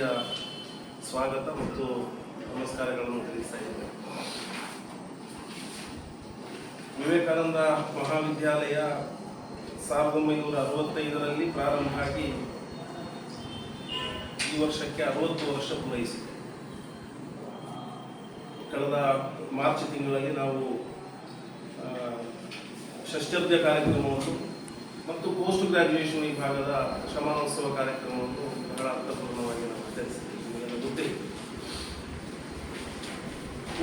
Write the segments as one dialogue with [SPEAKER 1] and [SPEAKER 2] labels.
[SPEAKER 1] ಪ್ರೀತಿಯ ಸ್ವಾಗತ ಮತ್ತು ನಮಸ್ಕಾರಗಳನ್ನು ತಿಳಿಸ್ತಾ ಇದ್ದೇನೆ. ವಿವೇಕಾನಂದ ಮಹಾವಿದ್ಯಾಲಯ ಸಾವಿರದ ಒಂಬೈನೂರ ಅರವತ್ತೈದರಲ್ಲಿ ಪ್ರಾರಂಭ ಆಗಿ ಈ ವರ್ಷಕ್ಕೆ ಅರವತ್ತು ವರ್ಷ ಪೂರೈಸಿದೆ. ಕಳೆದ ಮಾರ್ಚ್ ತಿಂಗಳಲ್ಲಿ ನಾವು ಆ, ಷಷ್ಠಬ್ದ ಕಾರ್ಯಕ್ರಮವನ್ನು ಮತ್ತು ಪೋಸ್ಟ್ ಗ್ರಾಜ್ಯುಯೇಷನ್ ವಿಭಾಗದ ಶಮಾನೋತ್ಸವ ಕಾರ್ಯಕ್ರಮವನ್ನು ಬಹಳ ಅರ್ಥಪೂರ್ಣವಾಗಿ ನಿಮಗೆಲ್ಲ ಗೊತ್ತಿದೆ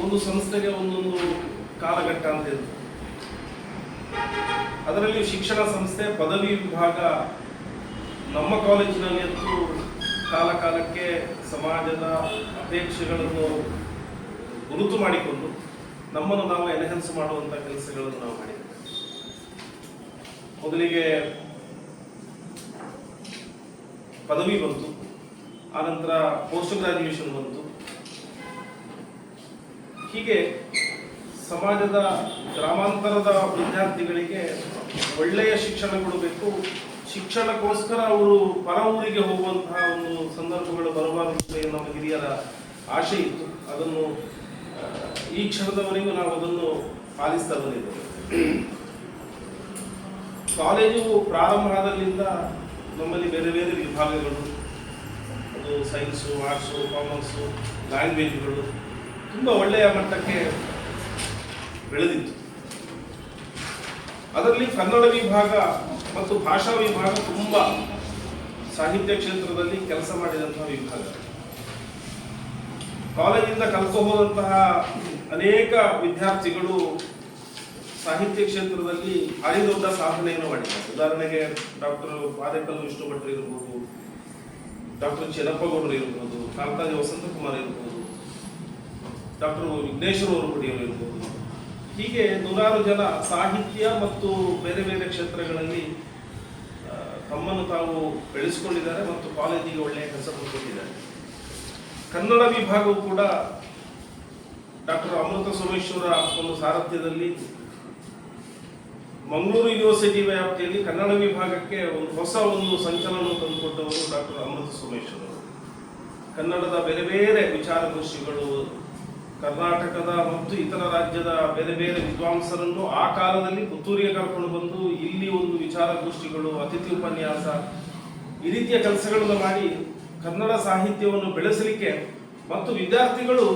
[SPEAKER 1] ಒಂದು ಸಂಸ್ಥೆಗೆ ಒಂದೊಂದು ಕಾಲಘಟ್ಟ ಅಂತ ಇರುತ್ತೆ ಅದರಲ್ಲಿ ಶಿಕ್ಷಣ ಸಂಸ್ಥೆ ಪದವಿ ವಿಭಾಗ ನಮ್ಮ ಕಾಲೇಜಿನಲ್ಲಿ ಅಂತೂ ಕಾಲ ಕಾಲಕ್ಕೆ ಸಮಾಜದ ಅಪೇಕ್ಷೆಗಳನ್ನು ಗುರುತು ಮಾಡಿಕೊಂಡು ನಮ್ಮನ್ನು ನಾವು ಎನ್ಹೆನ್ಸ್ ಮಾಡುವಂಥ ಕೆಲಸಗಳನ್ನು ನಾವು ಮಾಡಿದ್ದೇವೆ. ಮೊದಲಿಗೆ ಪದವಿ ಬಂತು. ಆನಂತರ ಪೋಸ್ಟ್ ಗ್ರಾಜ್ಯುಯೇಷನ್ ಬಂತು. ಹೀಗೆ ಸಮಾಜದ ಗ್ರಾಮಾಂತರದ ವಿದ್ಯಾರ್ಥಿಗಳಿಗೆ ಒಳ್ಳೆಯ ಶಿಕ್ಷಣ ಕೊಡಬೇಕು. ಶಿಕ್ಷಣಕ್ಕೋಸ್ಕರ ಅವರು ಪರ ಊರಿಗೆ ಹೋಗುವಂತಹ ಒಂದು ಸಂದರ್ಭಗಳು ಬರಬಾರದು ನಮ್ಮ ಹಿರಿಯರ ಆಶೆ ಇತ್ತು. ಅದನ್ನು ಈ ಕ್ಷಣದವರೆಗೂ ನಾವು ಅದನ್ನು ಪಾಲಿಸ್ತಾ ಬಂದಿದ್ದೇವೆ. ಕಾಲೇಜು ಪ್ರಾರಂಭ ಆದಲ್ಲಿಂದ ನಮ್ಮಲ್ಲಿ ಬೇರೆ ಬೇರೆ ವಿಭಾಗಗಳು ಅದು ಸೈನ್ಸು ಆರ್ಟ್ಸು ಕಾಮರ್ಸು ಲ್ಯಾಂಗ್ವೇಜ್ಗಳು ತುಂಬ ಒಳ್ಳೆಯ ಮಟ್ಟಕ್ಕೆ ಬೆಳೆದಿತ್ತು. ಅದರಲ್ಲಿ ಕನ್ನಡ ವಿಭಾಗ ಮತ್ತು ಭಾಷಾ ವಿಭಾಗ ತುಂಬ ಸಾಹಿತ್ಯ ಕ್ಷೇತ್ರದಲ್ಲಿ ಕೆಲಸ ಮಾಡಿದಂತಹ ವಿಭಾಗ. ಕಾಲೇಜಿಂದ ಕಲ್ತು ಹೋದಂತಹ ಅನೇಕ ವಿದ್ಯಾರ್ಥಿಗಳು ಸಾಹಿತ್ಯ ಕ್ಷೇತ್ರದಲ್ಲಿ ಅರಿದೊಡ್ಡ ದೊಡ್ಡ ಸಾಧನೆಯನ್ನು ಮಾಡಿದ್ದಾರೆ. ಉದಾಹರಣೆಗೆ ಡಾಕ್ಟರ್ ಪಾದೆಕಲ್ಲು ವಿಷ್ಣು ಭಟ್ರು ಇರ್ಬೋದು ಡಾಕ್ಟರ್ ಚೆನ್ನಪ್ಪಗೌಡರು ಇರ್ಬೋದು ಕಾಂತಾಜಿ ವಸಂತಕುಮಾರ್ ಇರ್ಬೋದು, ಡಾಕ್ಟರ್ ವಿಘ್ನೇಶ್ವರ ಅವರು ಇರ್ಬೋದು. ಹೀಗೆ ನೂರಾರು ಜನ ಸಾಹಿತ್ಯ ಮತ್ತು ಬೇರೆ ಬೇರೆ ಕ್ಷೇತ್ರಗಳಲ್ಲಿ ತಮ್ಮನ್ನು ತಾವು ಬೆಳೆಸಿಕೊಂಡಿದ್ದಾರೆ ಮತ್ತು ಕಾಲೇಜಿಗೆ ಒಳ್ಳೆಯ ಹೆಸರು ಕೊಟ್ಟಿದ್ದಾರೆ ಕನ್ನಡ ವಿಭಾಗವು ಕೂಡ ಡಾಕ್ಟರ್ ಅಮೃತ ಸೋಮೇಶ್ವರ ಒಂದು ಸಾರಥ್ಯದಲ್ಲಿ ಮಂಗಳೂರು ಯೂನಿವರ್ಸಿಟಿ ವ್ಯಾಪ್ತಿಯಲ್ಲಿ ಕನ್ನಡ ವಿಭಾಗಕ್ಕೆ ಒಂದು ಹೊಸ ಒಂದು ಸಂಚಲನ ತಂದುಕೊಟ್ಟವರು ಡಾಕ್ಟರ್ ಅಮೃತ ಸೋಮೇಶ್ವರ ಅವರು. ಕನ್ನಡದ ಬೇರೆ ಬೇರೆ ವಿಚಾರಗೋಷ್ಠಿಗಳು, ಕರ್ನಾಟಕದ ಮತ್ತು ಇತರ ರಾಜ್ಯದ ಬೇರೆ ಬೇರೆ ವಿದ್ವಾಂಸರನ್ನು ಆ ಕಾಲದಲ್ಲಿ ಪುತ್ತೂರಿಗೆ ಕರ್ಕೊಂಡು ಬಂದು ಇಲ್ಲಿ ಒಂದು ವಿಚಾರಗೋಷ್ಠಿಗಳು, ಅತಿಥಿ ಉಪನ್ಯಾಸ, ಈ ರೀತಿಯ ಕೆಲಸಗಳನ್ನು ಮಾಡಿ ಕನ್ನಡ ಸಾಹಿತ್ಯವನ್ನು ಬೆಳೆಸಲಿಕ್ಕೆ ಮತ್ತು ವಿದ್ಯಾರ್ಥಿಗಳು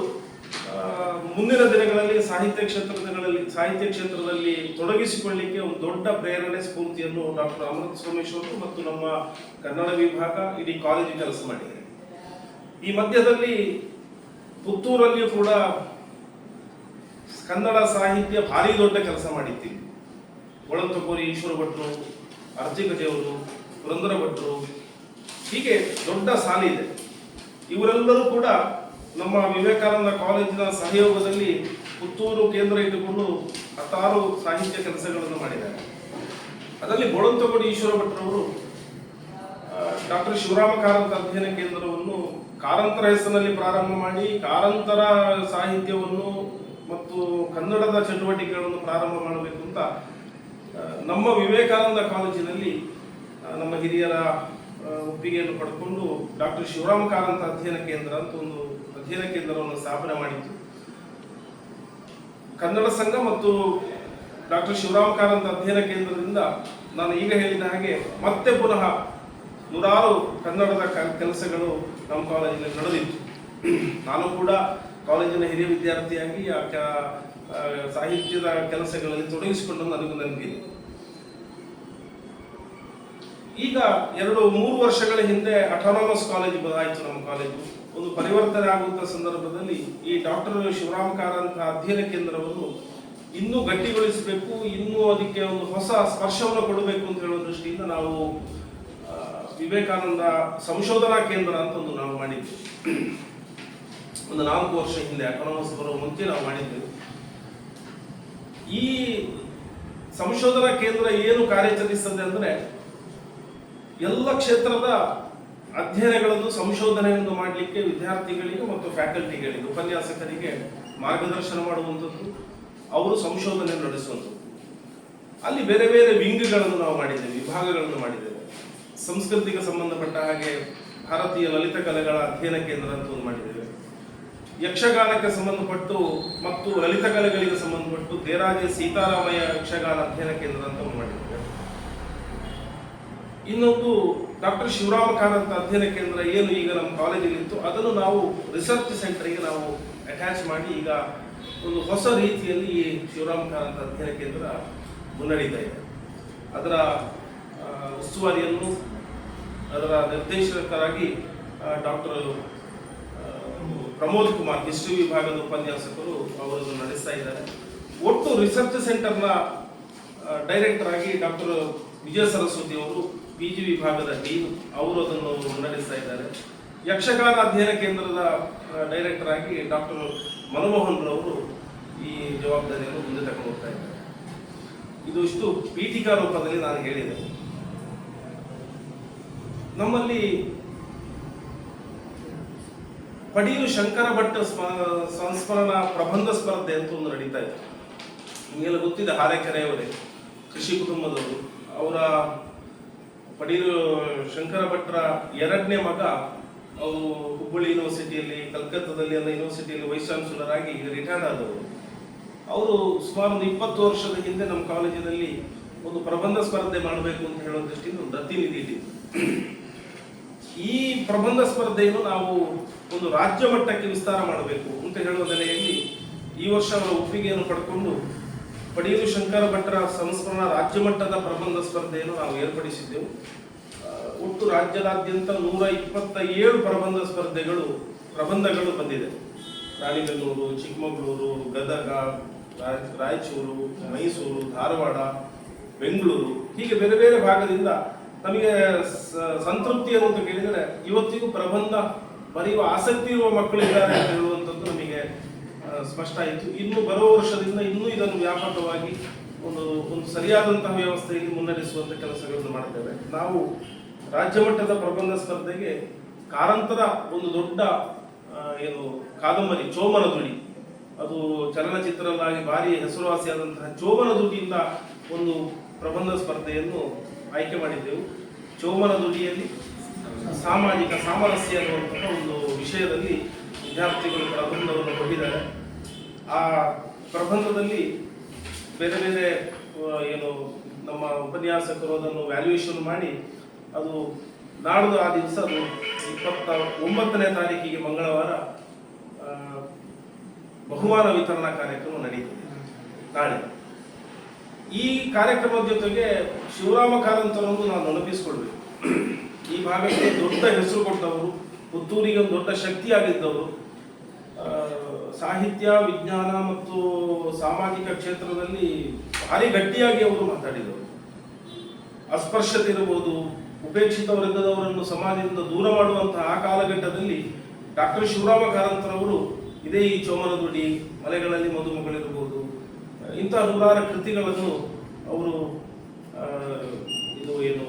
[SPEAKER 1] ಮುಂದಿನ ದಿನಗಳಲ್ಲಿ ಸಾಹಿತ್ಯ ಕ್ಷೇತ್ರಗಳಲ್ಲಿ, ಸಾಹಿತ್ಯ ಕ್ಷೇತ್ರದಲ್ಲಿ ತೊಡಗಿಸಿಕೊಳ್ಳಿಕ್ಕೆ ಒಂದು ದೊಡ್ಡ ಪ್ರೇರಣೆ ಸ್ಫೂರ್ತಿಯನ್ನು ಡಾಕ್ಟರ್ ಅಮೃತ್ ಸೋಮೇಶ್ ಅವರು ಮತ್ತು ನಮ್ಮ ಕನ್ನಡ ವಿಭಾಗ ಇಡೀ ಕಾಲೇಜು ಕೆಲಸ ಮಾಡಿದೆ. ಈ ಮಧ್ಯದಲ್ಲಿ ಪುತ್ತೂರಲ್ಲಿಯೂ ಕೂಡ ಕನ್ನಡ ಸಾಹಿತ್ಯ ಭಾರಿ ದೊಡ್ಡ ಕೆಲಸ ಮಾಡಿದ್ದೀವಿ ಒಳಂತಕೋರಿ ಈಶ್ವರ ಭಟ್ರು ಅರ್ಜಿಗಜೆಯವರು ಪುರಂದರ ಭಟ್ರು ಹೀಗೆ ದೊಡ್ಡ ಸಾಲಿ ಇದೆ. ಇವರೆಲ್ಲರೂ ಕೂಡ ನಮ್ಮ ವಿವೇಕಾನಂದ ಕಾಲೇಜಿನ ಸಹಯೋಗದಲ್ಲಿ ಪುತ್ತೂರು ಕೇಂದ್ರ ಇಟ್ಟುಕೊಂಡು ಹತ್ತಾರು ಸಾಹಿತ್ಯ ಕೆಲಸಗಳನ್ನು ಮಾಡಿದ್ದಾರೆ. ಅದರಲ್ಲಿ ಗೊಳಂತಕೋಡಿ ಈಶ್ವರ ಭಟ್ರವರು ಡಾಕ್ಟರ್ ಶಿವರಾಮ ಕಾರಂತ ಅಧ್ಯಯನ ಕೇಂದ್ರವನ್ನು ಕಾರಂತರ ಹೆಸರಿನಲ್ಲಿ ಪ್ರಾರಂಭ ಮಾಡಿ, ಕಾರಂತರ ಸಾಹಿತ್ಯವನ್ನು ಮತ್ತು ಕನ್ನಡದ ಚಟುವಟಿಕೆಗಳನ್ನು ಪ್ರಾರಂಭ ಮಾಡಬೇಕು ಅಂತ ನಮ್ಮ ವಿವೇಕಾನಂದ ಕಾಲೇಜಿನಲ್ಲಿ ನಮ್ಮ ಹಿರಿಯರ ಒಪ್ಪಿಗೆಯನ್ನು ಪಡ್ಕೊಂಡು ಡಾಕ್ಟರ್ ಶಿವರಾಮ ಕಾರಂತ ಅಧ್ಯಯನ ಕೇಂದ್ರ ಅಂತ ಒಂದು ಅಧ್ಯಯನ ಕೇಂದ್ರವನ್ನು ಸ್ಥಾಪನೆ ಮಾಡಿತ್ತು ಕನ್ನಡ ಸಂಘ ಮತ್ತು ಡಾಕ್ಟರ್ ಶಿವರಾಮ್ ಕಾರಂತ ಅಧ್ಯಯನ ಕೇಂದ್ರದಿಂದ ನಾನು ಈಗ ಹೇಳಿದ ಹಾಗೆ ಮತ್ತೆ ಪುನಃ ನೂರಾರು ಕನ್ನಡದ ಕೆಲಸಗಳು ನಮ್ಮ ಕಾಲೇಜಿನಲ್ಲಿ ನಡೆದಿತ್ತು. ನಾನು ಕೂಡ ಕಾಲೇಜಿನ ಹಿರಿಯ ವಿದ್ಯಾರ್ಥಿಯಾಗಿ ಆ ಸಾಹಿತ್ಯದ ಕೆಲಸಗಳಲ್ಲಿ ತೊಡಗಿಸಿಕೊಂಡು ನನಗೂ ನನಗೆ ಈಗ ಎರಡು, ಮೂರು ವರ್ಷಗಳ ಹಿಂದೆ ಅಟಾನಮಸ್ ಕಾಲೇಜ್ ಬದಲಾಯಿತು ನಮ್ಮ ಕಾಲೇಜು. ಒಂದು ಪರಿವರ್ತನೆ ಆಗುವಂತ ಸಂದರ್ಭದಲ್ಲಿ ಈ ಡಾಕ್ಟರ್ ಶಿವರಾಮ ಕಾರಂತ ಅಧ್ಯಯನ ಕೇಂದ್ರವನ್ನು ಇನ್ನೂ ಗಟ್ಟಿಗೊಳಿಸಬೇಕು, ಇನ್ನೂ ಅದಕ್ಕೆ ಒಂದು ಹೊಸ ಸ್ಪರ್ಶವನ್ನು ಕೊಡಬೇಕು ಅಂತ ಹೇಳುವ ದೃಷ್ಟಿಯಿಂದ ನಾವು ವಿವೇಕಾನಂದ ಸಂಶೋಧನಾ ಕೇಂದ್ರ ಅಂತ ಒಂದು ನಾವು ಮಾಡಿದ್ವಿ. ಒಂದು ನಾಲ್ಕು ವರ್ಷ ಹಿಂದೆ ಎಕನಾಮಿಕ್ಸ್ ಬರುವ ಮುಂಚೆ ನಾವು ಮಾಡಿದ್ವಿ. ಈ ಸಂಶೋಧನಾ ಕೇಂದ್ರ ಏನು ಕಾರ್ಯಾಚರಿಸ್ತದೆ ಅಂದ್ರೆ, ಎಲ್ಲ ಕ್ಷೇತ್ರದ ಅಧ್ಯಯನಗಳನ್ನು ಸಂಶೋಧನೆಯನ್ನು ಮಾಡಲಿಕ್ಕೆ ವಿದ್ಯಾರ್ಥಿಗಳಿಗೆ ಮತ್ತು ಫ್ಯಾಕಲ್ಟಿಗಳಿಗೆ, ಉಪನ್ಯಾಸಕರಿಗೆ ಮಾರ್ಗದರ್ಶನ ಮಾಡುವಂಥದ್ದು, ಅವರು ಸಂಶೋಧನೆ ನಡೆಸುವಂಥದ್ದು. ಅಲ್ಲಿ ಬೇರೆ ಬೇರೆ ವಿಂಗ್ಗಳನ್ನು ನಾವು ಮಾಡಿದ್ದೇವೆ, ವಿಭಾಗಗಳನ್ನು ಮಾಡಿದ್ದೇವೆ. ಸಂಸ್ಕೃತಿಗೆ ಸಂಬಂಧಪಟ್ಟ ಹಾಗೆ ಭಾರತೀಯ ಲಲಿತ ಕಲೆಗಳ ಅಧ್ಯಯನ ಕೇಂದ್ರ ಅಂತ ಒಂದು ಮಾಡಿದ್ದೇವೆ. ಯಕ್ಷಗಾನಕ್ಕೆ ಸಂಬಂಧಪಟ್ಟು ಮತ್ತು ಲಲಿತ ಕಲೆಗಳಿಗೆ ಸಂಬಂಧಪಟ್ಟು ದೇರಾಜೆ ಸೀತಾರಾಮಯ್ಯ ಯಕ್ಷಗಾನ ಅಧ್ಯಯನ ಕೇಂದ್ರ ಅಂತ ಒಂದು ಮಾಡಿದ್ದೇವೆ. ಇನ್ನೊಂದು ಡಾಕ್ಟರ್ ಶಿವರಾಮ ಕಾರಂತ ಅಧ್ಯಯನ ಕೇಂದ್ರ ಏನು ಈಗ ನಮ್ಮ ಕಾಲೇಜಲ್ಲಿತ್ತು ಅದನ್ನು ನಾವು ರಿಸರ್ಚ್ ಸೆಂಟರ್ಗೆ ನಾವು ಅಟ್ಯಾಚ್ ಮಾಡಿ ಈಗ ಒಂದು ಹೊಸ ರೀತಿಯಲ್ಲಿ ಈ ಶಿವರಾಮ ಕಾರಂತ ಅಧ್ಯಯನ ಕೇಂದ್ರ ಮುನ್ನಡೀತಾ ಇದೆ. ಅದರ ಉಸ್ತುವಾರಿಯನ್ನು, ಅದರ ನಿರ್ದೇಶಕರಾಗಿ ಡಾಕ್ಟರ್ ಪ್ರಮೋದ್ ಕುಮಾರ್ ಹಿಸ್ಟ್ರಿ ವಿಭಾಗದ ಉಪನ್ಯಾಸಕರು ಅವರನ್ನು ನಡೆಸ್ತಾ ಇದ್ದಾರೆ. ಒಟ್ಟು ರಿಸರ್ಚ್ ಸೆಂಟರ್ನ ಡೈರೆಕ್ಟರ್ ಆಗಿ ಡಾಕ್ಟರ್ ವಿಜಯ ಸರಸ್ವತಿ ಅವರು ಪಿ ಜಿ ವಿಭಾಗದ ಟೀಮ್ ಅವರು ಅದನ್ನು ಮುನ್ನಡೆಸ್ತಾ ಇದ್ದಾರೆ. ಯಕ್ಷಗಾನ ಅಧ್ಯಯನ ಕೇಂದ್ರದ ಡೈರೆಕ್ಟರ್ ಆಗಿ ಡಾಕ್ಟರ್ ಮನಮೋಹನ್ ರವರು ಈ ಜವಾಬ್ದಾರಿಯನ್ನು ಮುಂದೆ ತಗೊಂಡು ಹೋಗ್ತಾ ಇದ್ದಾರೆ. ಇದು ಇಷ್ಟು ಪೀಠಿಕಾ ರೂಪದಲ್ಲಿ ನಾನು ಹೇಳಿದೆ. ನಮ್ಮಲ್ಲಿ ಪಡೀಲು ಶಂಕರ ಭಟ್ ಸ್ಮ- ಸಂಸ್ಮರಣ ಪ್ರಬಂಧ ಸ್ಪರ್ಧೆ ಅಂತ ಒಂದು ನಡೀತಾ ಇದೆ. ನಿಮಗೆಲ್ಲ ಗೊತ್ತಿದೆ, ಹಾರೆಕೆರೆಯವರೇ, ಕೃಷಿ ಕುಟುಂಬದವರು, ಅವರ ಪಡೀಲು ಶಂಕರ ಭಟ್ರ ಎರಡನೇ ಮಗ ಅವರು ಹುಬ್ಬಳ್ಳಿ ಯೂನಿವರ್ಸಿಟಿಯಲ್ಲಿ ಕಲ್ಕತ್ತಾದಲ್ಲಿ ಎಲ್ಲ ಯೂನಿವರ್ಸಿಟಿಯಲ್ಲಿ ವೈಸ್ ಚಾನ್ಸಲರ್ ಆಗಿ ರಿಟೈರ್ಡ್ ಆದವರು. ಅವರು ಸುಮಾರು ಒಂದು ಇಪ್ಪತ್ತು ವರ್ಷದ ಹಿಂದೆ ನಮ್ಮ ಕಾಲೇಜಿನಲ್ಲಿ ಒಂದು ಪ್ರಬಂಧ ಸ್ಪರ್ಧೆ ಮಾಡಬೇಕು ಅಂತ ಹೇಳೋ ದೃಷ್ಟಿಯಿಂದ ಒಂದು ಪ್ರತಿನಿಧಿ ನಿಧಿ ಈ ಪ್ರಬಂಧ ಸ್ಪರ್ಧೆಯನ್ನು ನಾವು ಒಂದು ರಾಜ್ಯ ಮಟ್ಟಕ್ಕೆ ವಿಸ್ತಾರ ಮಾಡಬೇಕು ಅಂತ ಹೇಳುವ ನೆಲೆಯಲ್ಲಿ ಈ ವರ್ಷ ಅವರ ಒಪ್ಪಿಗೆಯನ್ನು ಪಡ್ಕೊಂಡು ಪಡೆಯಲು ಶಂಕರ ಭಟ್ಟರ ಸಂಸ್ಮರಣ ರಾಜ್ಯ ಮಟ್ಟದ ಪ್ರಬಂಧ ಸ್ಪರ್ಧೆಯನ್ನು ನಾವು ಏರ್ಪಡಿಸಿದ್ದೆವು. ಒಟ್ಟು ರಾಜ್ಯದಾದ್ಯಂತ ನೂರ ಇಪ್ಪತ್ತ ಏಳು ಪ್ರಬಂಧ ಸ್ಪರ್ಧೆಗಳು ಪ್ರಬಂಧಗಳು ಬಂದಿದೆ. ರಾಣಿಬೆನ್ನೂರು ಚಿಕ್ಕಮಗಳೂರು ಗದಗ ರಾಯ್- ರಾಯಚೂರು ಮೈಸೂರು ಧಾರವಾಡ ಬೆಂಗಳೂರು ಹೀಗೆ ಬೇರೆ ಬೇರೆ ಭಾಗದಿಂದ ನಮಗೆ ಸಂತೃಪ್ತಿ ಅಂತ ಕೇಳಿದರೆ ಇವತ್ತಿಗೂ ಪ್ರಬಂಧ ಬರೆಯುವ ಆಸಕ್ತಿ ಇರುವ ಮಕ್ಕಳಿದ್ದಾರೆ ಅಂತ ಆ, ಸ್ಪಷ್ಟ ಆಯಿತು ಇನ್ನು ಬರುವ ವರ್ಷದಿಂದ ಇನ್ನೂ ಇದನ್ನು ವ್ಯಾಪಕವಾಗಿ ಒಂದು ಒಂದು ಸರಿಯಾದಂತಹ ವ್ಯವಸ್ಥೆಯಲ್ಲಿ ಮುನ್ನಡೆಸುವಂತ ಕೆಲಸಗಳನ್ನು ಮಾಡ್ತೇವೆ ನಾವು ರಾಜ್ಯ ಮಟ್ಟದ ಪ್ರಬಂಧ ಸ್ಪರ್ಧೆಗೆ ಕಾರಂತರ ಒಂದು ದೊಡ್ಡ ಏನು ಕಾದಂಬರಿ, ಚೋಮನ ದುಡಿ. ಅದು ಚಲನಚಿತ್ರಲ್ಲಾಗಿ ಭಾರಿ ಹೆಸರುವಾಸಿಯಾದಂತಹ ಚೋಮನ ದುಡಿಯಿಂದ ಒಂದು ಪ್ರಬಂಧ ಸ್ಪರ್ಧೆಯನ್ನು ಆಯ್ಕೆ ಮಾಡಿದ್ದೆವು. ಚೋಮನ ದುಡಿಯಲ್ಲಿ ಸಾಮಾಜಿಕ ಸಾಮರಸ್ಯ ಅನ್ನುವಂತಹ ಒಂದು ವಿಷಯದಲ್ಲಿ ವಿದ್ಯಾರ್ಥಿಗಳು ಪ್ರಬಂಧವನ್ನು ಕೊಟ್ಟಿದ್ದಾರೆ. ಆ ಪ್ರಬಂಧದಲ್ಲಿ ಬೇರೆ ಬೇರೆ ಏನು ನಮ್ಮ ಉಪನ್ಯಾಸಕರು ಅದನ್ನು ವ್ಯಾಲ್ಯೂಯೇಷನ್ ಮಾಡಿ, ಅದು ನಾಡ್ದು ಆ ದಿವಸ, ಅದು ಇಪ್ಪತ್ತ ಒಂಬತ್ತನೇ ತಾರೀಕಿಗೆ ಮಂಗಳವಾರ ಬಹುಮಾನ ವಿತರಣಾ ಕಾರ್ಯಕ್ರಮ ನಡೆಯುತ್ತೆ ನಾಳೆ. ಈ ಕಾರ್ಯಕ್ರಮದ ಜೊತೆಗೆ ಶಿವರಾಮ ಕಾರಂತರನ್ನು ನಾವು ನೆನಪಿಸಿಕೊಳ್ಬೇಕು. ಈ ಭಾಗಕ್ಕೆ ದೊಡ್ಡ ಹೆಸರು ಕೊಟ್ಟವರು, ಪುತ್ತೂರಿಗೆ ಒಂದು ದೊಡ್ಡ ಶಕ್ತಿಯಾಗಿದ್ದವರು ಸಾಹಿತ್ಯ, ವಿಜ್ಞಾನ ಮತ್ತು ಸಾಮಾಜಿಕ ಕ್ಷೇತ್ರದಲ್ಲಿ ಭಾರಿ ಗಟ್ಟಿಯಾಗಿ ಅವರು ಮಾತಾಡಿದರು. ಅಸ್ಪರ್ಶತೆ ಇರಬಹುದು ಉಪೇಕ್ಷಿತ ವರ್ಗದವರನ್ನು ಸಮಾಜದಿಂದ ದೂರ ಮಾಡುವಂತಹ ಆ ಕಾಲಘಟ್ಟದಲ್ಲಿ ಡಾಕ್ಟರ್ ಶಿವರಾಮ ಕಾರಂತರವರು ಇದೇ ಈ ಚೋಮನದುಡಿ, ಮಲೆಗಳಲ್ಲಿ ಮದುಮಗಳಿರಬಹುದು ಇಂತಹ ನೂರಾರು ಕೃತಿಗಳನ್ನು ಅವರು ಇದು ಏನು,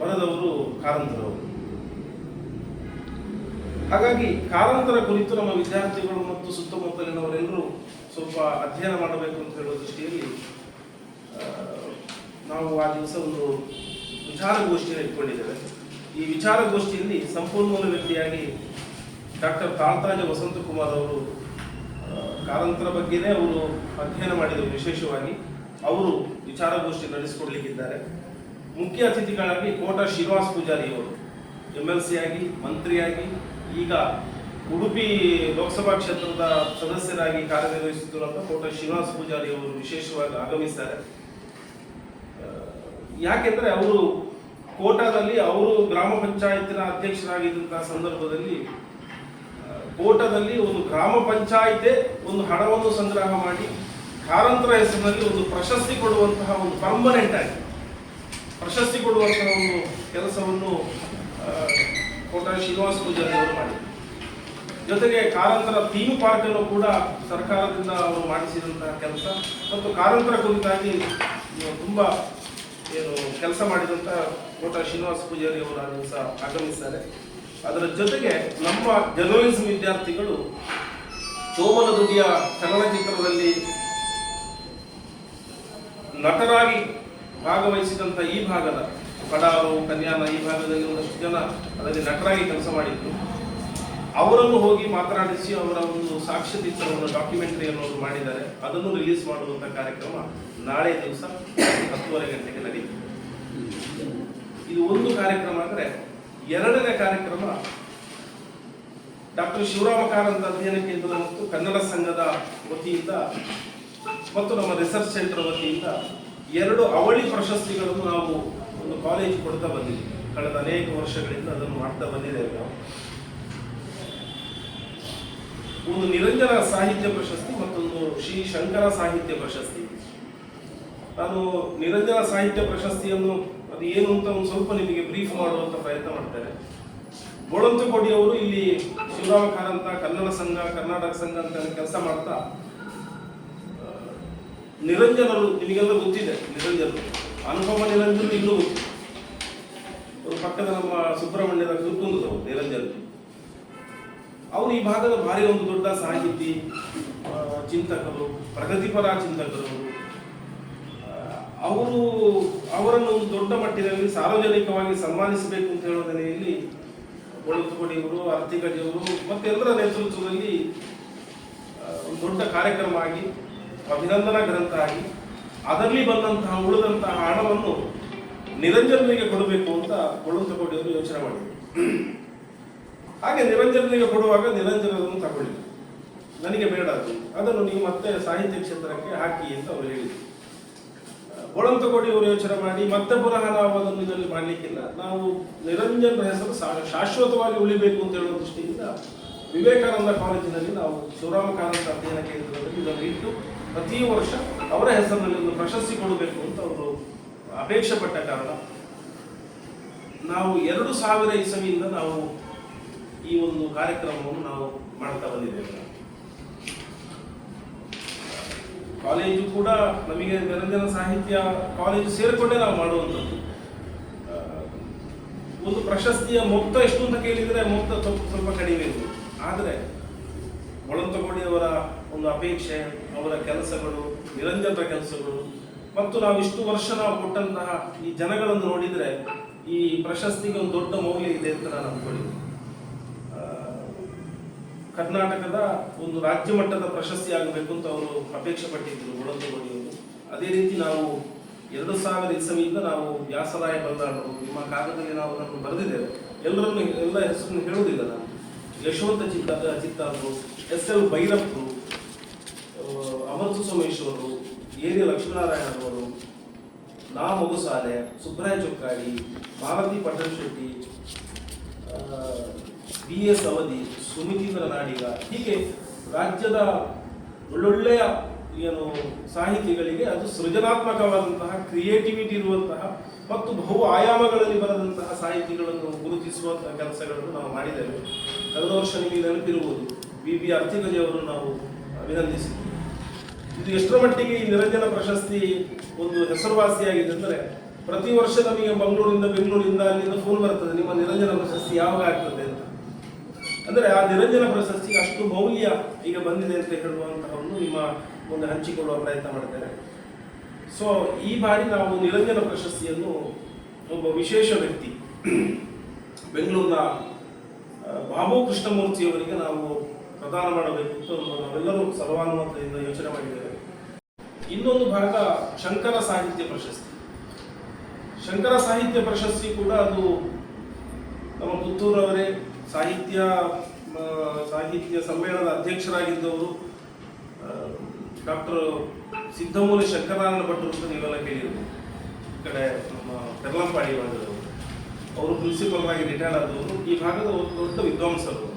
[SPEAKER 1] ಬರೆದವರು ಕಾರಂತರವರು. ಹಾಗಾಗಿ ಕಾಲಾಂತರ ಕುರಿತು ನಮ್ಮ ವಿದ್ಯಾರ್ಥಿಗಳು ಮತ್ತು ಸುತ್ತಮುತ್ತಲಿನವರೆಲ್ಲರೂ ಸ್ವಲ್ಪ ಅಧ್ಯಯನ ಮಾಡಬೇಕು ಅಂತ ಹೇಳುವ ದೃಷ್ಟಿಯಲ್ಲಿ ನಾವು ಆ ದಿವಸ ಒಂದು ವಿಚಾರಗೋಷ್ಠಿಯನ್ನು ಇಟ್ಕೊಂಡಿದ್ದೇವೆ. ಈ ವಿಚಾರಗೋಷ್ಠಿಯಲ್ಲಿ ಸಂಪನ್ಮೂಲ ವ್ಯಕ್ತಿಯಾಗಿ ಡಾಕ್ಟರ್ ತಾಳ್ತಾಜ ವಸಂತಕುಮಾರ್ ಅವರು ಕಾಲಾಂತರ ಬಗ್ಗೆನೇ ಅವರು ಅಧ್ಯಯನ ಮಾಡಿದರು ವಿಶೇಷವಾಗಿ. ಅವರು ವಿಚಾರಗೋಷ್ಠಿ ನಡೆಸಿಕೊಡ್ಲಿಕ್ಕಿದ್ದಾರೆ. ಮುಖ್ಯ ಅತಿಥಿಗಳಾಗಿ ಕೋಟ ಶ್ರೀನಿವಾಸ್ ಪೂಜಾರಿ ಅವರು, ಎಂ ಎಲ್ ಸಿ ಆಗಿ, ಮಂತ್ರಿಯಾಗಿ ಈಗ ಉಡುಪಿ ಲೋಕಸಭಾ ಕ್ಷೇತ್ರದ ಸದಸ್ಯರಾಗಿ ಕಾರ್ಯನಿರ್ವಹಿಸುತ್ತಿರುವಂತಹ ಕೋಟ ಶ್ರೀನಿವಾಸ ಪೂಜಾರಿ ಅವರು ವಿಶೇಷವಾಗಿ ಆಗಮಿಸ್ತಾರೆ. ಯಾಕೆಂದ್ರೆ ಅವರು ಕೋಟಾದಲ್ಲಿ ಅವರು ಗ್ರಾಮ ಪಂಚಾಯತಿನ ಅಧ್ಯಕ್ಷರಾಗಿದ್ದಂತಹ ಸಂದರ್ಭದಲ್ಲಿ ಕೋಟಾದಲ್ಲಿ ಒಂದು ಗ್ರಾಮ ಪಂಚಾಯಿತೆ ಒಂದು ಹಣವನ್ನು ಸಂಗ್ರಹ ಮಾಡಿ, ಕಾರಂತರ ಹೆಸರಿನಲ್ಲಿ ಒಂದು ಪ್ರಶಸ್ತಿ ಕೊಡುವಂತಹ ಒಂದು ಪರ್ಮನೆಂಟ್ ಆಗಿ, ಪ್ರಶಸ್ತಿ ಕೊಡುವಂತಹ ಒಂದು ಕೆಲಸವನ್ನು ಕೋಟ ಶ್ರೀನಿವಾಸ ಪೂಜಾರಿ ಅವರು ಜೊತೆಗೆ ಕಾರಂತರ ಥೀಮ್ ಪಾರ್ಕ್ ಅನ್ನು ಕೂಡ ಸರ್ಕಾರದಿಂದ ಅವರು ಮಾಡಿಸಿದಂತಹ ಕೆಲಸ ಮತ್ತು ಕಾರಂತರ ಕುರಿತಾಗಿ ತುಂಬ ಏನು ಕೆಲಸ ಮಾಡಿದಂತಹ ಕೋಟ ಶ್ರೀನಿವಾಸ ಪೂಜಾರಿ ಅವರು ದಿವಸ ಆಗಮಿಸ್ತಾರೆ. ಅದರ ಜೊತೆಗೆ ನಮ್ಮ ಜರ್ನಲಿಸಂ ವಿದ್ಯಾರ್ಥಿಗಳು ಚೋಮನ ದುಡಿಯ ಚಲನಚಿತ್ರದಲ್ಲಿ ನಟರಾಗಿ ಭಾಗವಹಿಸಿದಂಥ ಈ ಭಾಗದ ಪಡಾಲು ಕನ್ಯಾನ ಈ ಭಾಗದಲ್ಲಿ ಒಂದಷ್ಟು ಜನ ಅದರಲ್ಲಿ ನಟರಾಗಿ ಕೆಲಸ ಮಾಡಿದ್ರು. ಅವರನ್ನು ಹೋಗಿ ಮಾತನಾಡಿಸಿ ಅವರ ಒಂದು ಸಾಕ್ಷ್ಯ ಚಿತ್ರವನ್ನು ಡಾಕ್ಯುಮೆಂಟರಿಯನ್ನು ಅವರು ಮಾಡಿದ್ದಾರೆ. ಅದನ್ನು ರಿಲೀಸ್ ಮಾಡುವಂಥ ಕಾರ್ಯಕ್ರಮ ನಾಳೆ ದಿವಸ ಹತ್ತುವರೆ ಗಂಟೆಗೆ ನಡೆಯುತ್ತೆ ಇದು ಒಂದು ಕಾರ್ಯಕ್ರಮ ಅಂದರೆ ಎರಡನೇ ಕಾರ್ಯಕ್ರಮ ಡಾಕ್ಟರ್ ಶಿವರಾಮ ಕಾರಂತ ಅಧ್ಯಯನ ಕೇಂದ್ರ ಮತ್ತು ಕನ್ನಡ ಸಂಘದ ವತಿಯಿಂದ ಮತ್ತು ನಮ್ಮ ರಿಸರ್ಚ್ ಸೆಂಟರ್ ವತಿಯಿಂದ ಎರಡು ಅವಳಿ ಪ್ರಶಸ್ತಿಗಳನ್ನು ನಾವು ಒಂದು ಕಾಲೇಜ್ ಕೊಡ್ತಾ ಬಂದಿದೆ ಕಳೆದ ಅನೇಕ ವರ್ಷಗಳಿಂದ ಅದನ್ನು ಮಾಡ್ತಾ ಬಂದಿದ್ದೇವೆ ನಾವು. ಒಂದು ನಿರಂಜನ ಸಾಹಿತ್ಯ ಪ್ರಶಸ್ತಿ ಮತ್ತೊಂದು ಶ್ರೀ ಶಂಕರ ಸಾಹಿತ್ಯ ಪ್ರಶಸ್ತಿ. ನಾನು ನಿರಂಜನ ಸಾಹಿತ್ಯ ಪ್ರಶಸ್ತಿಯನ್ನು ಅದು ಏನು ಅಂತ ಒಂದು ಸ್ವಲ್ಪ ನಿಮಗೆ ಬ್ರೀಫ್ ಮಾಡುವಂತ ಪ್ರಯತ್ನ ಮಾಡ್ತಾರೆ ಗೋಳಂತಕೋಡಿ ಅವರು ಇಲ್ಲಿ ಶಿವರಾಮ ಕಾರಂತ ಕನ್ನಡ ಸಂಘ, ಕರ್ನಾಟಕ ಸಂಘ ಅಂತ ಕೆಲಸ ಮಾಡ್ತಾ ನಿರಂಜನರು ನಿಮಗೆಲ್ಲ ಗೊತ್ತಿದೆ, ನಿರಂಜನರು. ಅನುಪಮ ನಿರಂಜನ್ ಇದ್ದು ಅವರು ಪಕ್ಕದ ನಮ್ಮ ಸುಬ್ರಹ್ಮಣ್ಯದ ಸುತ್ತೊಂದು ನಿರಂಜನ್. ಅವರು ಈ ಭಾಗದ ಭಾರಿ ಒಂದು ದೊಡ್ಡ ಸಾಹಿತಿ ಚಿಂತಕರು, ಪ್ರಗತಿಪರ ಚಿಂತಕರು. ಅವರು ಅವರನ್ನು ಒಂದು ದೊಡ್ಡ ಮಟ್ಟಿನಲ್ಲಿ ಸಾರ್ವಜನಿಕವಾಗಿ ಸನ್ಮಾನಿಸಬೇಕು ಅಂತ ಹೇಳುವ ನೆಲೆಯಲ್ಲಿ ಕೊಡಿಯವರು ಮತ್ತು ಎಲ್ಲರ ನೇತೃತ್ವದಲ್ಲಿ ಒಂದು ದೊಡ್ಡ ಕಾರ್ಯಕ್ರಮ ಆಗಿ, ಅಭಿನಂದನಾ ಗ್ರಂಥ ಆಗಿ ಅದರಲ್ಲಿ ಬಂದಂತಹ ಉಳಿದಂತಹ ಹಣವನ್ನು ನಿರಂಜನನಿಗೆ ಕೊಡಬೇಕು ಅಂತ ಕೊಡುವಂತಕೋಡಿಯವರು ಯೋಚನೆ ಮಾಡಿದರು. ಹಾಗೆ ನಿರಂಜನನಿಗೆ ಕೊಡುವಾಗ ನಿರಂಜನರನ್ನು ತಗೊಳ್ಳಿ ನನಗೆ ಬೇಡ ಅದು. ಅದನ್ನು ನೀವು ಮತ್ತೆ ಸಾಹಿತ್ಯ ಕ್ಷೇತ್ರಕ್ಕೆ ಹಾಕಿ ಅಂತ ಅವರು ಹೇಳಿದರು. ಗೋಳಂತಕೋಡಿ ಅವರು ಯೋಚನೆ ಮಾಡಿ, ಮತ್ತೆ ಪುನಃ ನಾವು ಅದನ್ನು ಇದರಲ್ಲಿ ಮಾಡಲಿಕ್ಕಿಲ್ಲ. ನಾವು ನಿರಂಜನ ಹೆಸರು ಶಾಶ್ವತವಾಗಿ ಉಳಿಬೇಕು ಅಂತ ಹೇಳುವ ದೃಷ್ಟಿಯಿಂದ ವಿವೇಕಾನಂದ ಕಾಲೇಜಿನಲ್ಲಿ ನಾವು ಶಿವರಾಮ ಕಾರಂತ ಅಧ್ಯಯನ ಕೇಂದ್ರದಲ್ಲಿ ಇದನ್ನು ಇಟ್ಟು ಪ್ರತಿ ವರ್ಷ ಅವರ ಹೆಸರಿನಲ್ಲಿ ಒಂದು ಪ್ರಶಸ್ತಿ ಕೊಡಬೇಕು ಅಂತ ಅವರು ಅಪೇಕ್ಷೆ ಪಟ್ಟ ಕಾರಣ. ನಾವು ಎರಡು ಸಾವಿರ ಇಸವಿಯಿಂದ ನಾವು ಈ ಒಂದು ಕಾರ್ಯಕ್ರಮವನ್ನು ನಾವು ಮಾಡ್ತಾ ಬಂದಿದ್ದೇವೆ. ಕಾಲೇಜು ಕೂಡ ನಮಗೆ ನಿರಂಜನ ಸಾಹಿತ್ಯ ಕಾಲೇಜು ಸೇರಿಕೊಂಡೇ ನಾವು ಮಾಡುವಂಥದ್ದು. ಒಂದು ಪ್ರಶಸ್ತಿಯ ಮೊತ್ತ ಎಷ್ಟು ಅಂತ ಕೇಳಿದರೆ ಮೊತ್ತ ಸ್ವಲ್ಪ ಸ್ವಲ್ಪ ಕಡಿಮೆ ಇತ್ತು ಆದರೆ ಒಳಂತಗೋಡಿಯವರ ಒಂದು ಅಪೇಕ್ಷೆ ಅವರ ಕೆಲಸಗಳು, ನಿರಂಜನರ ಕೆಲಸಗಳು. ಮತ್ತು ನಾವು ಇಷ್ಟು ವರ್ಷ ನಾವು ಕೊಟ್ಟಂತಹ ಈ ಜನಗಳನ್ನು ನೋಡಿದರೆ ಈ ಪ್ರಶಸ್ತಿಗೆ ಒಂದು ದೊಡ್ಡ ಮೌಲ್ಯ ಇದೆ ಅಂತ ನಾನು ಅಂದ್ಕೊಂಡಿದ್ದೀನಿ. ಕರ್ನಾಟಕದ ಒಂದು ರಾಜ್ಯ ಮಟ್ಟದ ಪ್ರಶಸ್ತಿ ಆಗಬೇಕು ಅಂತ ಅವರು ಅಪೇಕ್ಷೆ ಪಟ್ಟಿದ್ದರು ಗುಳಂತಗೋಡಿಯವರು ಅದೇ ರೀತಿ ನಾವು ಎರಡು ಸಾವಿರ ಇಸವಿಯಿಂದ ನಾವು ವ್ಯಾಸರಾಯ ಬಲ್ಲಾಳರು, ನಿಮ್ಮ ಕಾಗದಲ್ಲಿ ನಾವು ಅದನ್ನು ಬರೆದಿದ್ದೇವೆ. ಎಲ್ಲರನ್ನು, ಎಲ್ಲ ಹೆಸರನ್ನು ಹೇಳುವುದಿಲ್ಲ ನಾನು. ಯಶವಂತ ಚಿತ್ತ ಚಿತ್ತಾರರು ಎಸ್ ಎಲ್ ಭೈರಪ್ಪರು ಅಮೃತ ಸೋಮೇಶ್ವರರು ಏರಿಯ ಲಕ್ಷ್ಮೀನಾರಾಯಣರವರು, ನಾ ಮೊಗಸಾಲೆ ಸುಬ್ರಾಯ ಚೊಕ್ಕಾಡಿ ಭಾರತಿ ಪಟ್ಟಣಶೆಟ್ಟಿ ಶೆಟ್ಟಿ ಬಿ ಎಸ್ ಅವಧಿ ಸುಮಿತೀಂದ್ರ ನಾಡಿಗ ಹೀಗೆ ರಾಜ್ಯದ ಒಳ್ಳೊಳ್ಳೆಯ ಏನು ಸಾಹಿತಿಗಳಿಗೆ ಅದು ಸೃಜನಾತ್ಮಕವಾದಂತಹ ಕ್ರಿಯೇಟಿವಿಟಿ ಇರುವಂತಹ ಮತ್ತು ಬಹು ಆಯಾಮಗಳಲ್ಲಿ ಬರೆದಂತಹ ಸಾಹಿತಿಗಳನ್ನು ಗುರುತಿಸುವಂತಹ ಕೆಲಸಗಳನ್ನು ನಾವು ಮಾಡಿದ್ದೇವೆ. ಕಳೆದ ವರ್ಷ ನಿಮಗೆ ನೆನಪಿರುವುದು ಬಿ ಬಿ ಅವರನ್ನು ನಾವು ಅಭಿನಂದಿಸಿದ್ವಿ. ಇದು ಎಷ್ಟರ ಮಟ್ಟಿಗೆ ಈ ನಿರಂಜನ ಪ್ರಶಸ್ತಿ ಒಂದು ಹೆಸರುವಾಸಿಯಾಗಿದೆ ಅಂದರೆ ಪ್ರತಿ ವರ್ಷ ನಮಗೆ ಮಂಗಳೂರಿಂದ, ಬೆಂಗಳೂರಿಂದ ಅಲ್ಲಿಂದ ಫೋನ್ ಬರ್ತದೆ, ನಿಮ್ಮ ನಿರಂಜನ ಪ್ರಶಸ್ತಿ ಯಾವಾಗ ಆಗ್ತದೆ ಅಂತ. ಅಂದರೆ ಆ ನಿರಂಜನ ಪ್ರಶಸ್ತಿಗೆ ಅಷ್ಟು ಮೌಲ್ಯ ಈಗ ಬಂದಿದೆ ಅಂತ ಹೇಳುವಂತಹ ಒಂದು ನಿಮ್ಮ ಒಂದು ಹಂಚಿಕೊಳ್ಳುವ ಪ್ರಯತ್ನ ಮಾಡ್ತೇನೆ. ಸೊ ಈ ಬಾರಿ ನಾವು ನಿರಂಜನ ಪ್ರಶಸ್ತಿಯನ್ನು ಒಬ್ಬ ವಿಶೇಷ ವ್ಯಕ್ತಿ, ಬೆಂಗಳೂರಿನ ಬಾಬು ಕೃಷ್ಣಮೂರ್ತಿಯವರಿಗೆ ನಾವು ಪ್ರದಾನ ಮಾಡಬೇಕು ಅಂತ ಒಂದು ನಾವೆಲ್ಲರೂ ಸರ್ವಾನುಮತದಿಂದ ಯೋಚನೆ ಮಾಡಿದ್ದೇವೆ. ಇನ್ನೊಂದು ಭಾಗ ಶಂಕರ ಸಾಹಿತ್ಯ ಪ್ರಶಸ್ತಿ. ಶಂಕರ ಸಾಹಿತ್ಯ ಪ್ರಶಸ್ತಿ ಕೂಡ ಅದು ನಮ್ಮ ಪುತ್ತೂರವರೇ ಸಾಹಿತ್ಯ ಸಾಹಿತ್ಯ ಸಮ್ಮೇಳನದ ಅಧ್ಯಕ್ಷರಾಗಿದ್ದವರು ಡಾಕ್ಟರ್ ಸಿದ್ದಮೂಲಿ ಶಂಕರನಾರಾಯಣ ಅಂತ ನೀವೆಲ್ಲ ಕೇಳಿದ್ರು ಈ ಕಡೆ ನಮ್ಮ ಪೆರ್ಲಂಪಾಡಿ ಅವರು ಪ್ರಿನ್ಸಿಪಲ್ ಆಗಿ ರಿಟೈರ್ಡ್ ಆದವರು. ಈ ಭಾಗದ ಒಂದು ದೊಡ್ಡ ವಿದ್ವಾಂಸರು.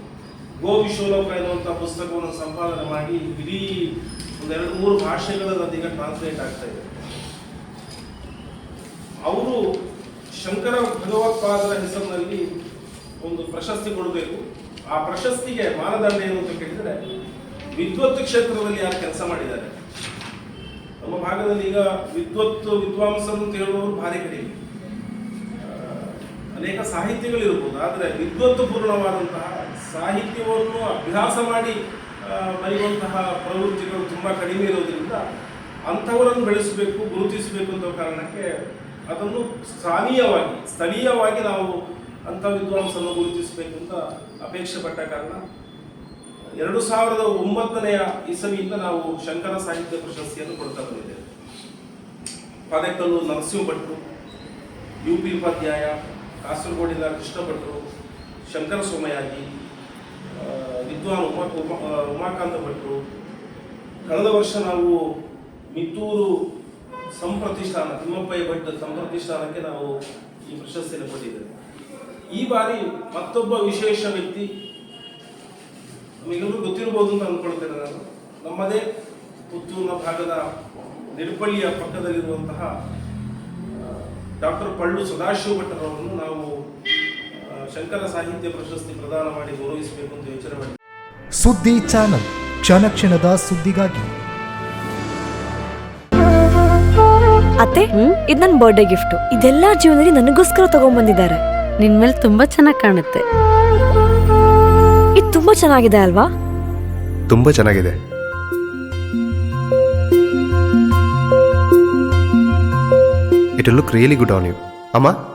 [SPEAKER 1] ಗೋ ವಿಶ್ವಲೋಕ ಎನ್ನುವಂಥ ಪುಸ್ತಕವನ್ನು ಸಂಪಾದನೆ ಮಾಡಿ ಇಡೀ ಒಂದೆರಡು ಮೂರು ಭಾಷೆಗಳಲ್ಲಿ ಅದೀಗ ಟ್ರಾನ್ಸ್ಲೇಟ್ ಆಗ್ತಾ ಇದೆ. ಅವರು ಶಂಕರ ಭಗವತ್ಪಾದರ ಹೆಸರಿನಲ್ಲಿ ಒಂದು ಪ್ರಶಸ್ತಿ ಕೊಡಬೇಕು. ಆ ಪ್ರಶಸ್ತಿಗೆ ಮಾನದಂಡ ಏನು ಅಂತ ಕೇಳಿದರೆ ವಿದ್ವತ್ ಕ್ಷೇತ್ರದಲ್ಲಿ ಯಾರು ಕೆಲಸ ಮಾಡಿದ್ದಾರೆ? ನಮ್ಮ ಭಾಗದಲ್ಲಿ ಈಗ ವಿದ್ವತ್ ವಿದ್ವಾಂಸರು ಅಂತ ಹೇಳುವವರು ಭಾರಿ ಕಡಿಮೆ ಅನೇಕ ಅನೇಕ ಸಾಹಿತ್ಯಗಳಿರ್ಬೋದು, ಆದರೆ ವಿದ್ವತ್ತು ಪೂರ್ಣವಾದಂತಹ ಸಾಹಿತ್ಯವನ್ನು ಅಭ್ಯಾಸ ಮಾಡಿ ಬರೆಯುವಂತಹ ಪ್ರವೃತ್ತಿಗಳು ತುಂಬ ಕಡಿಮೆ ಇರೋದ್ರಿಂದ ಅಂಥವರನ್ನು ಬೆಳೆಸಬೇಕು, ಗುರುತಿಸಬೇಕು ಅಂತ ಕಾರಣಕ್ಕೆ ಅದನ್ನು ಸ್ಥಾನೀಯವಾಗಿ, ಸ್ಥಳೀಯವಾಗಿ ನಾವು ಅಂಥ ವಿದ್ವಾಂಸನ್ನು ಗುರುತಿಸಬೇಕು ಅಂತ ಅಪೇಕ್ಷೆ ಪಟ್ಟ ಕಾರಣ ಎರಡು ಸಾವಿರದ ಒಂಬತ್ತನೆಯ ಇಸವಿಯಿಂದ ನಾವು ಶಂಕರ ಸಾಹಿತ್ಯ ಪ್ರಶಸ್ತಿಯನ್ನು ಕೊಡ್ತಾ ಬಂದಿದ್ದೇವೆ. ಪದಕಲ್ಲು ನರಸಿಂಹ ಭಟ್ರು ಯು ಪಿ ಉಪಾಧ್ಯಾಯ, ಕಾಸರಗೋಡಿನ ಕೃಷ್ಣ ಭಟ್ರು ಶಂಕರ ಸೋಮಯಾಜಿ ವಿದ್ವಾನ್ ಉಮಾ ಉಮಾ ಉಮಾಕಾಂತ ಭಟ್ರು ಕಳೆದ ವರ್ಷ ನಾವು ಮಿತ್ತೂರು ಸಂಪ್ರತಿಷ್ಠಾನ, ತಿಮ್ಮಪ್ಪಯ್ಯ ಭಟ್ ಸಂಪ್ರತಿಷ್ಠಾನಕ್ಕೆ ನಾವು ಈ ಪ್ರಶಸ್ತಿಯನ್ನು ಕೊಟ್ಟಿದ್ದೇವೆ. ಈ ಬಾರಿ ಮತ್ತೊಬ್ಬ ವಿಶೇಷ ವ್ಯಕ್ತಿ ನಮಗೆಲ್ಲರೂ ಗೊತ್ತಿರಬಹುದು ಅಂತ ಅಂದ್ಕೊಳ್ತೇನೆ ನಾನು. ನಮ್ಮದೇ ಪುತ್ತೂರಿನ ಭಾಗದ ನಿರ್ಪಳ್ಳಿಯ ಪಕ್ಕದಲ್ಲಿರುವಂತಹ ಡಾಕ್ಟರ್ ಪಳ್ಳು ಸದಾಶಿವ ಭಟ್ಟರವರನ್ನು ನಾವು ಶಂಕರ ಸಾಹಿತ್ಯ ಪ್ರಶಸ್ತಿ ಪ್ರದಾನ ಮಾಡಿ ಗೌರವಿಸಬೇಕು ಅಂತ ಯೋಚನೆ ಮಾಡಿ.
[SPEAKER 2] ಸುದ್ದಿ ಚಾನಲ್ ಕ್ಷಣ ಕ್ಷಣದ ಸುದ್ದಿಗಾಗಿ.
[SPEAKER 3] ಅತ್ತೆ ಇದು ನನ್ನ ಬರ್ಡೇ ಗಿಫ್ಟ್ ಇದೆಲ್ಲ ಜೀವನದಲ್ಲಿ ನನಗೋಸ್ಕರ ತಗೊಂಡ್ಬಂದಿದ್ದಾರೆ
[SPEAKER 4] ನಿನ್ ಮೇಲೆ ತುಂಬಾ ಚೆನ್ನಾಗಿ ಕಾಣುತ್ತೆ.
[SPEAKER 3] ಇದು ತುಂಬಾ ಚೆನ್ನಾಗಿದೆ ಅಲ್ವಾ?
[SPEAKER 5] ತುಂಬಾ ಚೆನ್ನಾಗಿದೆ. It look really good on you ಅಮ್ಮ?